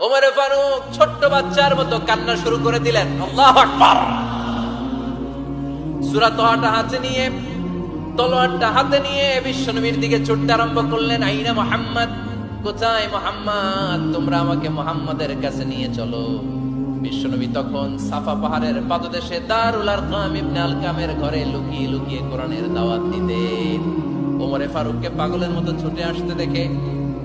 ওমরে ফারুক ছোট্ট বাচ্চার মতো কান্না শুরু করে দিলেন। আকবার। সূরা হাতে নিয়ে, তলোয়ারটা হাতে নিয়ে দিকে ছুটতে আরম্ভ করলেন। আইনা মোহাম্মদ, কোথায় মোহাম্মদ? তোমরা আমাকে মোহাম্মদের কাছে নিয়ে চলো। বিশ্বনবী তখন সাফা পাহাড়ের পাদদেশে দারুল আরকাম ইবনে ঘরে লুকিয়ে লুকিয়ে কোরআনের দাওয়াত দিতেন। ওমরে ফারুককে পাগলের মতো ছুটে আসতে দেখে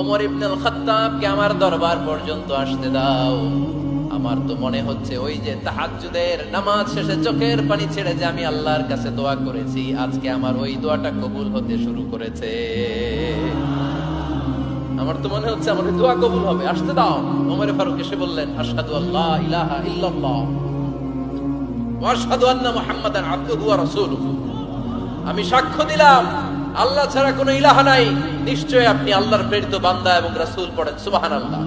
ওমর ইবনুল খাত্তাবকে আমার দরবার পর্যন্ত আসতে দাও। আমার তো মনে হচ্ছে ওই যে তাহাজ্জুদের নামাজ শেষে চোখের পানি ছেড়ে যে আমি আল্লাহর কাছে দোয়া করেছি, আজকে আমার ওই দোয়াটা কবুল হতে শুরু করেছে। আমার তো মনে হচ্ছে আমার দোয়া কবুল হবে। আসতে দাও। ওমর ফারুক এসে বললেন, আশহাদু আল্লাহ ইলাহা ইল্লাল্লাহ ওয়া আশহাদু আন্না মুহাম্মাদান আবদুহু ওয়া রাসূলুহু। আমি সাক্ষ্য দিলাম আল্লাহ ছাড়া কোনো ইলাহা নাই। নিশ্চয় আপনি আল্লাহর প্রেরিত বান্দা এবং রাসুল পড়েন। সুবহানাল্লাহ।